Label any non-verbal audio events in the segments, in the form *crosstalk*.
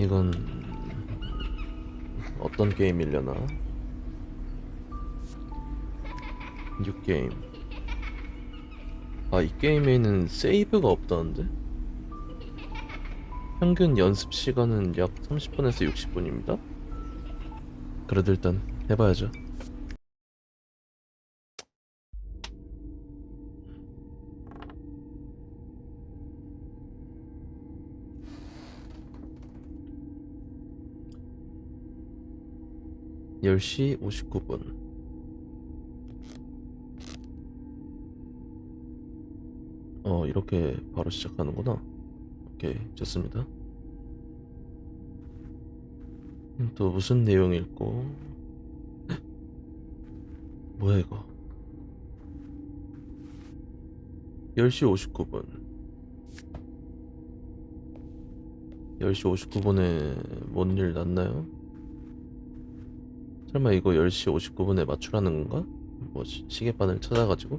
이건 어떤 게임이려나? 6게임 아 이 게임에는 세이브가 없다는데? 평균 연습 시간은 약 30분에서 60분입니다 그래도 일단 해봐야죠 열시 59분. 어 이렇게 바로 시작하는구나. 오케이 좋습니다. 음, 또 무슨 내용일고? *laughs* 뭐야 이거? 10시 59분. 10시 59분에 뭔 일 났나요? 설마 이거 10시 59분에 맞추라는 건가? 뭐지? 시계바늘 찾아가지고?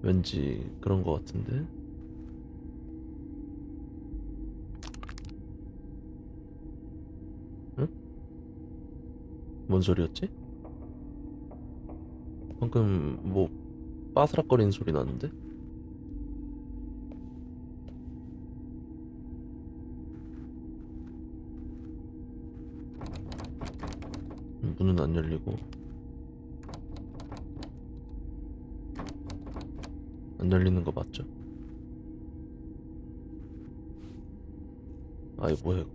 왠지 그런 거 같은데? 응? 뭔 소리였지? 방금 뭐 빠스락거리는 소리 났는데? 문은 안 열리고 안 열리는 거 맞죠? 아이 뭐야 이거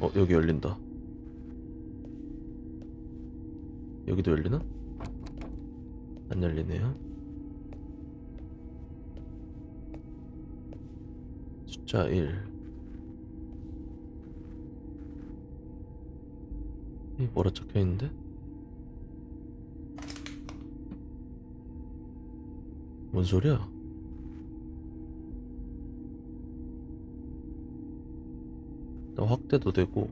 어 여기 열린다 여기도 열리나? 안 열리네요 숫자 1 이 뭐라 적혀 있는데? 뭔 소리야? 나 확대도 되고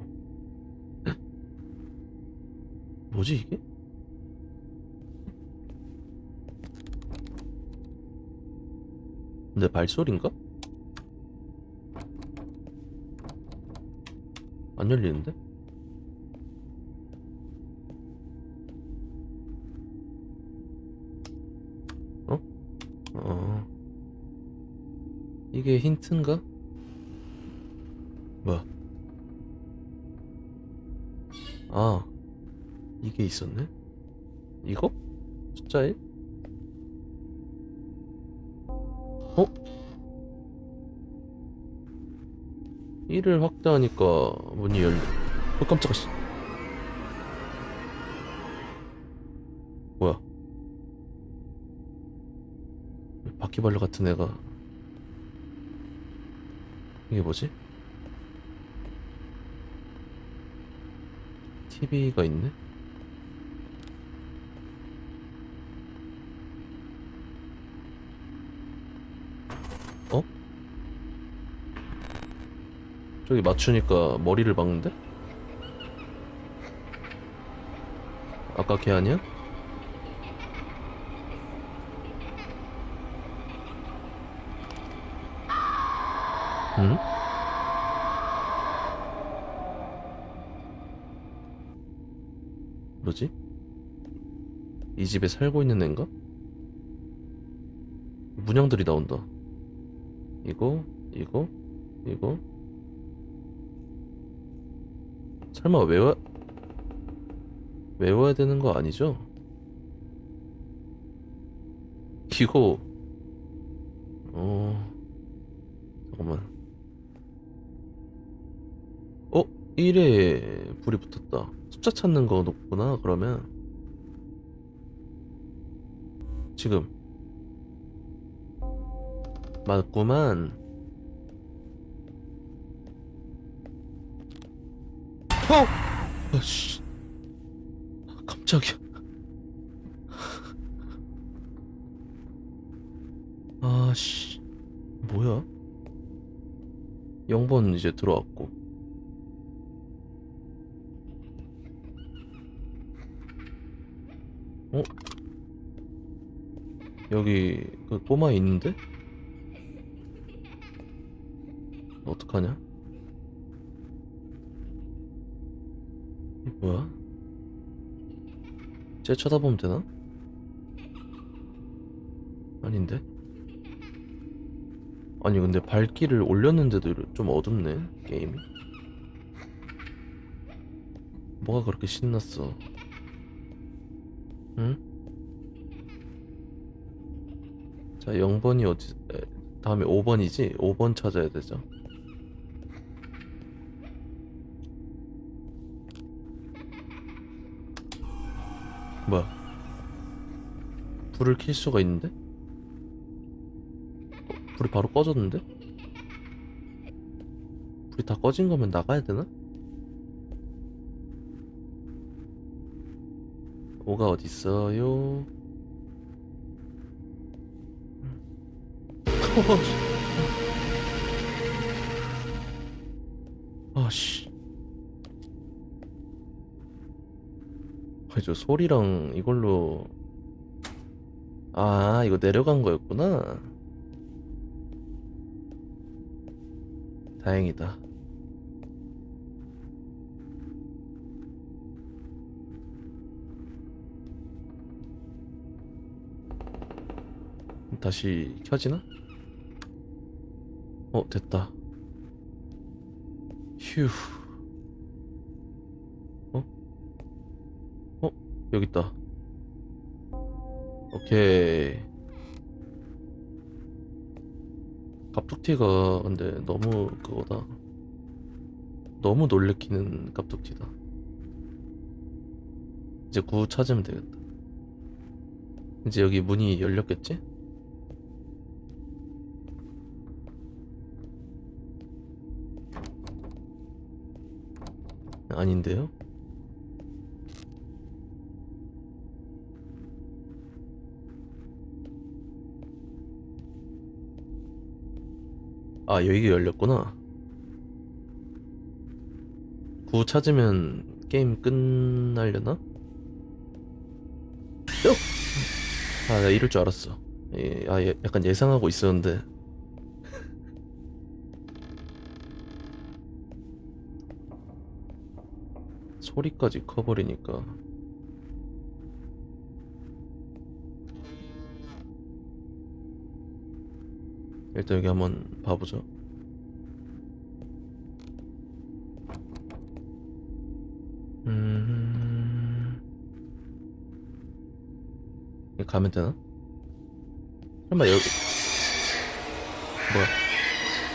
*clears throat* 뭐지 이게? 내 발소리인가? 안 열리는데? 어? 어. 이게 힌트인가? 뭐야? 아, 이게 있었네? 이거? 숫자 1? 1을 확대하니까 문이 열려. 어, 깜짝아, 씨. 뭐야? 바퀴벌레 같은 애가. 이게 뭐지? TV가 있네? 어? 저기 맞추니까 머리를 박는데? 아까 걔 아니야? 응? 뭐지? 이 집에 살고 있는 앤가? 문양들이 나온다. 이거, 이거, 이거. 설마 외워, 외워야 되는 거 아니죠? 이거, 어, 잠깐만. 어? 1에 불이 붙었다. 숫자 찾는 거 높구나, 그러면. 지금. 맞구만. 어! 아씨. 깜짝이야. 아씨. 뭐야? 0번 이제 들어왔고 어? 여기 그 꼬마 있는데? 어떡하냐? 뭐야? 쟤 쳐다보면 되나? 아닌데? 아니 근데 밝기를 올렸는데도 좀 어둡네 게임이 뭐가 그렇게 신났어 응? 자 0번이 어디 에, 다음에 5번이지? 5번 찾아야 되죠 뭐야 불을 켤 수가 있는데? 어, 불이 바로 꺼졌는데? 불이 다 꺼진 거면 나가야 되나? 오가 어디 있어요? 아씨. 아, 저 소리랑 이걸로 아, 이거 내려간 거였구나. 다행이다. 다시 켜지나? 어, 됐다. 휴. 여기 있다. 오케이. 갑툭튀가 근데 너무 그거다. 너무 놀래키는 갑툭튀다. 이제 구 찾으면 되겠다. 이제 여기 문이 열렸겠지? 아닌데요? 아, 여기가 열렸구나. 구 찾으면 게임 끝날려나? 요! 아, 나 이럴 줄 알았어. 예, 아, 예, 약간 예상하고 있었는데. 소리까지 커버리니까. 일단 여기 한번 봐보죠. 음, 여기 가면 되나? 설마 여기 뭐야?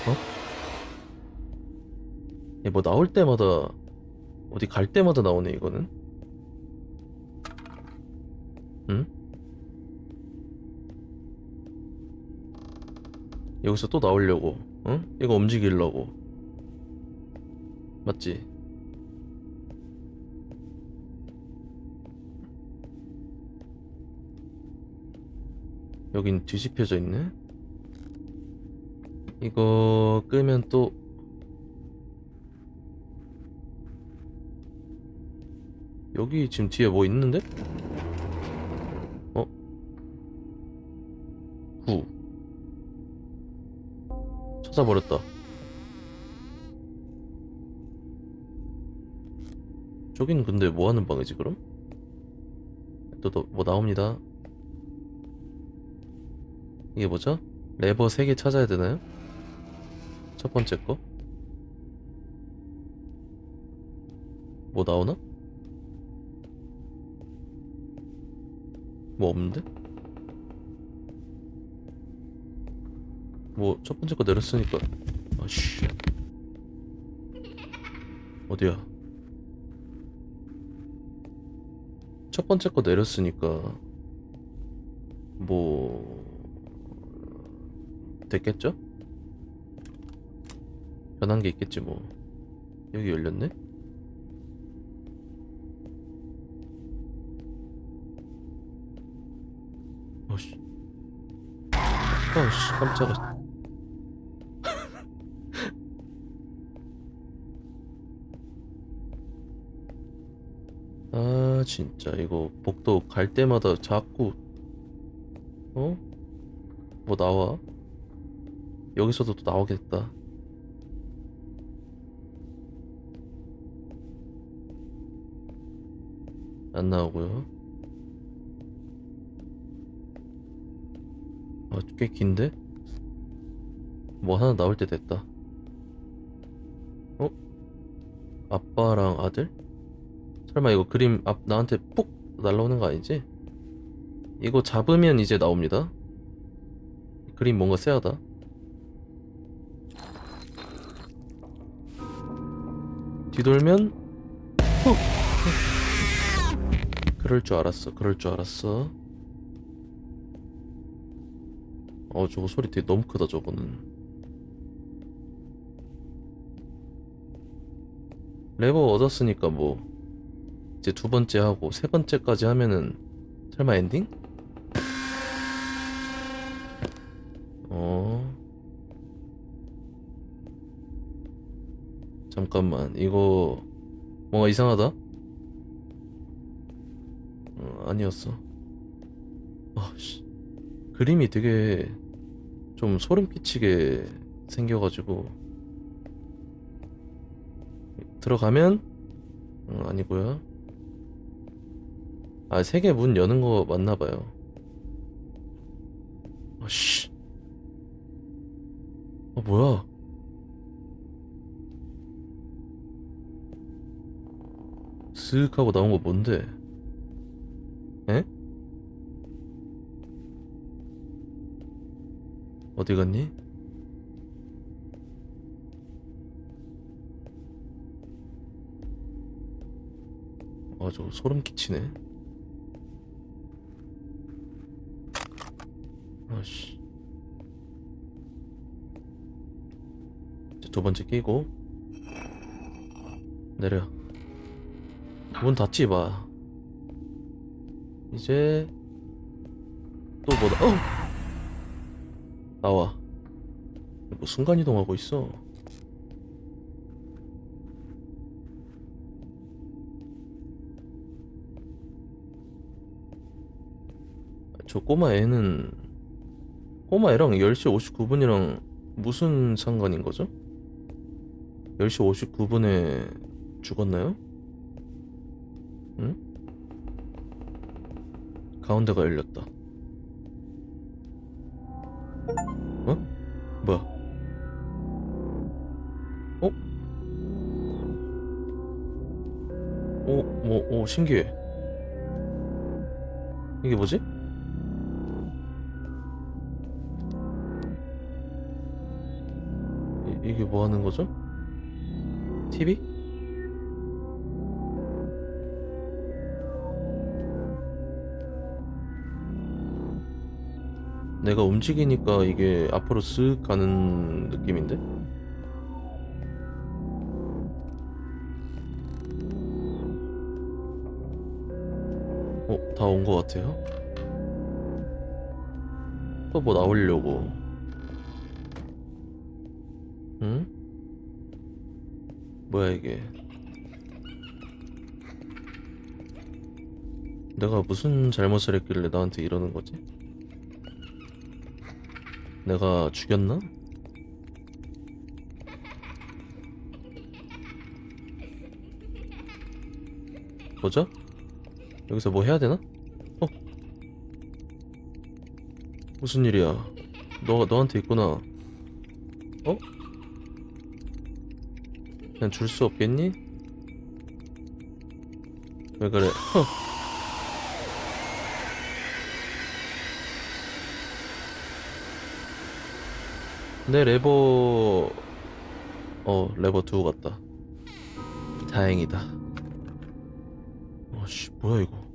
어? 얘 뭐 나올 때마다 어디 갈 때마다 나오네 이거는. 응? 여기서 또 나오려고, 응? 이거 움직이려고. 맞지? 여긴 뒤집혀져 있네? 이거 끄면 또 여기 지금 뒤에 뭐 있는데? 어? 9 찾아버렸다 저긴 근데 뭐 하는 방이지 그럼? 또뭐 나옵니다 이게 뭐죠? 레버 3개 찾아야 되나요? 첫 번째 거? 뭐 나오나? 뭐 없는데? 뭐 첫 번째 거 내렸으니까. 아씨. 어디야? 첫 번째 거 내렸으니까 뭐 됐겠죠? 변한 게 있겠지 뭐. 여기 열렸네? 어씨. 어씨 깜짝아 진짜 이거 복도 갈 때마다 자꾸 어? 뭐 나와? 여기서도 또 나오겠다. 안 나오고요. 아, 꽤 긴데? 뭐 하나 나올 때 됐다. 어? 아빠랑 아들? 설마 이거 그림 앞 나한테 푹 날라오는 거 아니지? 이거 잡으면 이제 나옵니다. 그림 뭔가 쎄하다. 뒤돌면 훅! 그럴 줄 알았어. 그럴 줄 알았어. 어, 저거 소리 되게 너무 크다, 저거는. 레버 얻었으니까 뭐 이제 두 번째 하고 세 번째까지 하면은 설마 엔딩? 어 잠깐만 이거 뭔가 이상하다? 어, 아니었어 아씨 그림이 되게 좀 소름 끼치게 생겨가지고 들어가면 어, 아니고요. 아, 세 개 문 여는 거 맞나 봐요. 아 씨. 아, 뭐야? 쓱 하고 나온 거 뭔데? 에? 어디 갔니? 아, 저거 소름 끼치네. 이제 두 번째 끼고 내려. 문 닫지 마. 이제 또 뭐다? 어! 나와. 뭐 순간 이동하고 있어. 저 꼬마 애는 꼬마 애랑 10시 59분이랑 무슨 상관인 거죠? 10시 59분에 죽었나요? 응? 가운데가 열렸다. 어? 뭐야? 어? 오, 뭐, 오, 신기해. 이게 뭐지? 이, 이게 뭐 하는 거죠? TV? 내가 움직이니까 이게 앞으로 쓱 가는 느낌인데? 어, 다온거 같아요? 또 뭐 나오려고. 뭐야 이게? 내가 무슨 잘못을 했길래 나한테 이러는 거지? 내가 죽였나? 보자. 여기서 뭐 해야 되나? 어? 무슨 일이야? 너가 너한테 있구나. 어? 그냥 줄 수 없겠니? 왜 그래? 허. 내 레버 어 레버 두고 갔다. 다행이다. 어씨 뭐야 이거?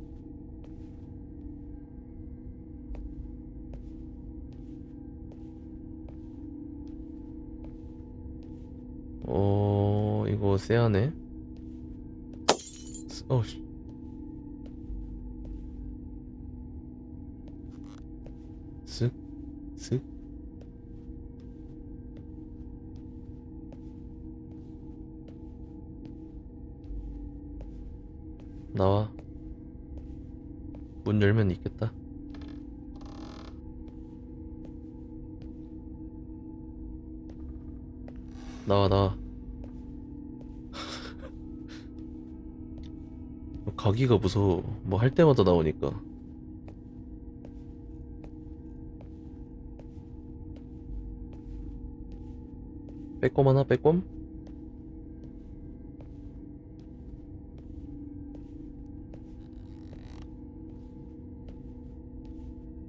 어 이거 쎄하네. 어씨. 나와. 문 열면 있겠다. 나와 나와. 가기가 무서워. 뭐 할 때마다 나오니까. 빼꼼 하나 빼꼼?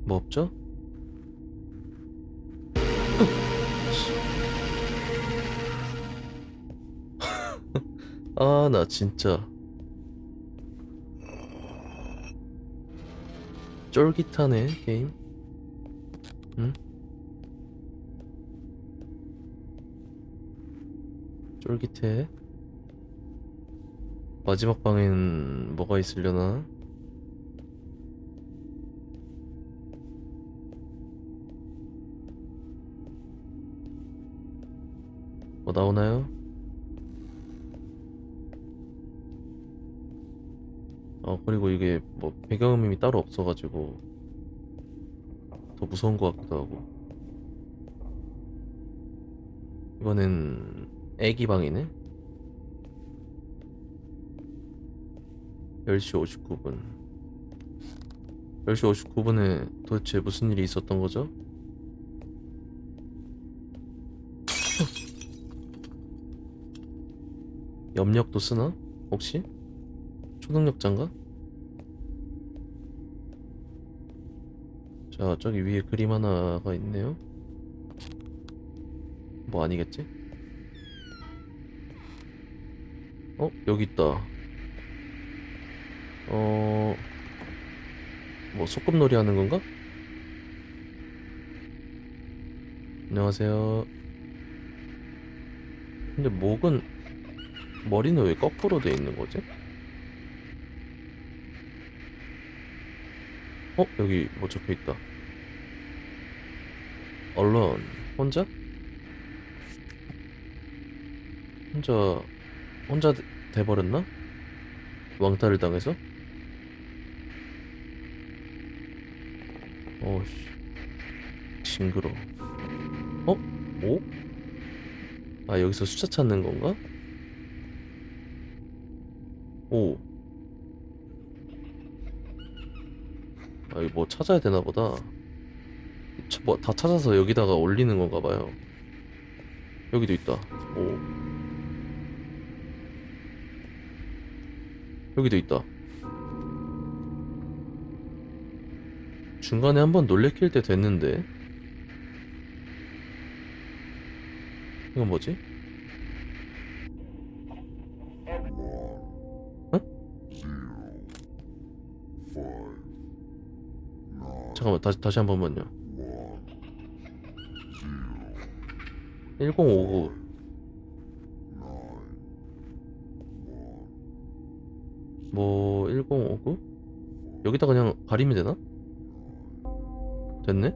뭐 없죠? *laughs* 아, 나 진짜. 쫄깃하네, 게임. 응? 쫄깃해. 마지막 방엔 뭐가 있으려나? 뭐 나오나요? 어, 그리고 이게 뭐 배경음이 따로 없어가지고 더 무서운 것 같기도 하고. 이거는 애기 방이네? 10시 59분. 10시 59분에 도대체 무슨 일이 있었던 거죠? *laughs* 염력도 쓰나? 혹시? 초능력자인가? 자, 저기 위에 그림 하나가 있네요. 뭐 아니겠지? 어? 여기 있다. 어... 뭐 소꿉놀이 하는 건가? 안녕하세요. 근데 목은 머리는 왜 거꾸로 돼 있는 거지? 어? 여기 뭐 적혀 있다. 언론 혼자? 혼자 혼자 돼- 돼버렸나? 왕따를 당해서? 어씨 징그러. 어? 오? 아 여기서 숫자 찾는 건가? 오. 아 이거 뭐 찾아야 되나 보다. 뭐 다 찾아서 여기다가 올리는 건가 봐요. 여기도 있다. 오. 여기도 있다. 중간에 한번 놀래킬 때 됐는데. 이건 뭐지? 잠깐만 다시 다시 한 번만요. 1059 뭐 1059? 여기다 그냥 가리면 되나? 됐네?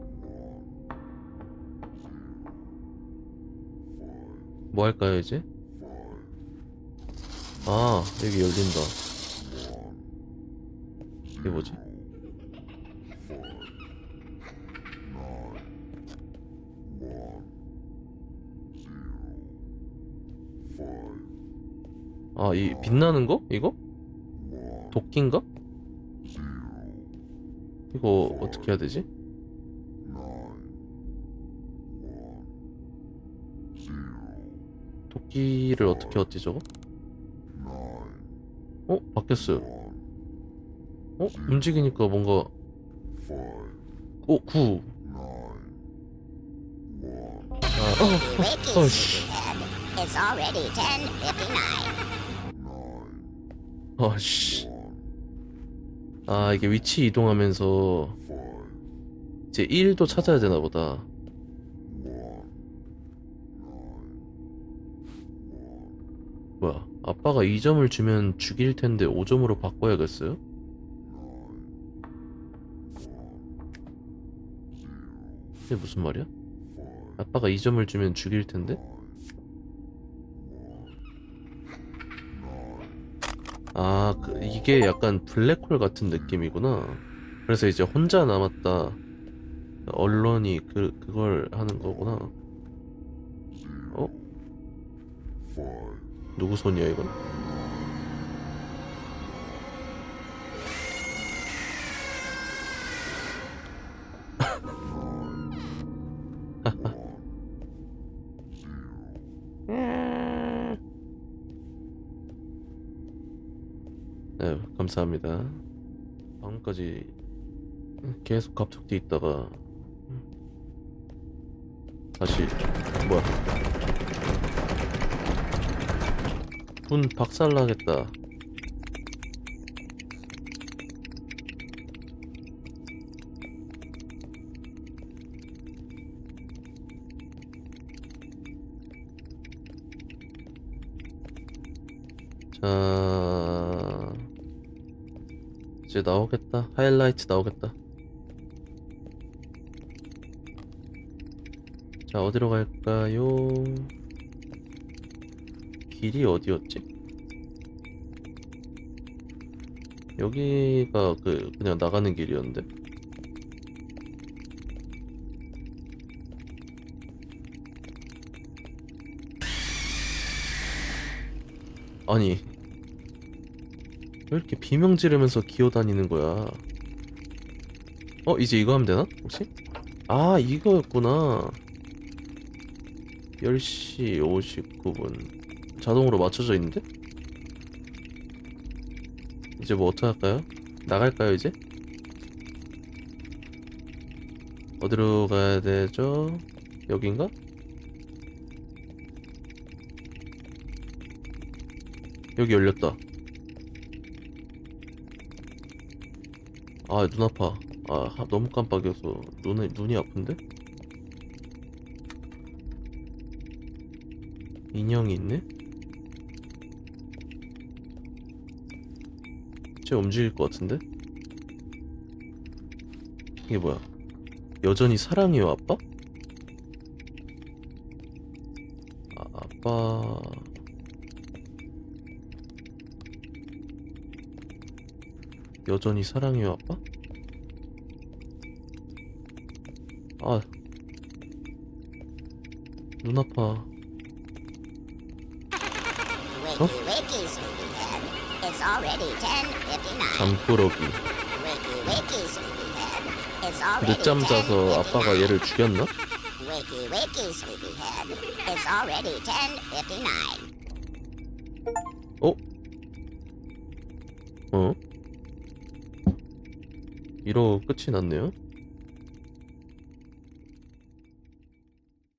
뭐 할까요 이제? 아 여기 열린다 이게 뭐지? 아 이 빛나는 거? 이거? 도끼인가? 이거 어떻게 해야 되지? 도끼를 어떻게 얻지 저거? 어? 바뀌었어요 어? 움직이니까 뭔가 어? 9 아, 어, Wakey, 어, sleepyhead. It's already 10.59. 아씨 아 이게 위치 이동하면서 이제 1도 찾아야 되나 보다 뭐야 아빠가 2점을 주면 죽일 텐데 5점으로 바꿔야겠어요? 이게 무슨 말이야? 아빠가 2점을 주면 죽일 텐데? 아, 그, 이게 약간 블랙홀 같은 느낌이구나. 그래서 이제 혼자 남았다. 언론이 그 그걸 하는 거구나. 어? 누구 손이야 이건? 감사합니다. 방금까지 계속 갑툭튀 있다가 다시 뭐야? 문 박살나겠다. 자, 이제 나오겠다. 하이라이트 나오겠다. 자, 어디로 갈까요? 길이 어디였지? 여기가 그 그냥 나가는 길이었는데. 아니, 왜 이렇게 비명 지르면서 기어다니는 거야? 어, 이제 이거 하면 되나? 혹시? 아, 이거였구나. 10시 59분. 자동으로 맞춰져 있는데? 이제 뭐 어떻게 할까요? 나갈까요, 이제? 어디로 가야 되죠? 여긴가? 여기 열렸다. 아, 눈 아파. 아, 하- 너무 깜빡여서 눈에, 눈이 아픈데? 인형이 있네? 쟤 움직일 것 같은데? 이게 뭐야? 여전히 사랑해요, 아빠? 아, 아빠... 여전히 사랑해요, 아빠? 아... 눈 아파. 10.59. 잠꾸러기. 늦잠 자서 아빠가 10:59. 얘를 죽였나? 2로 끝이 났네요.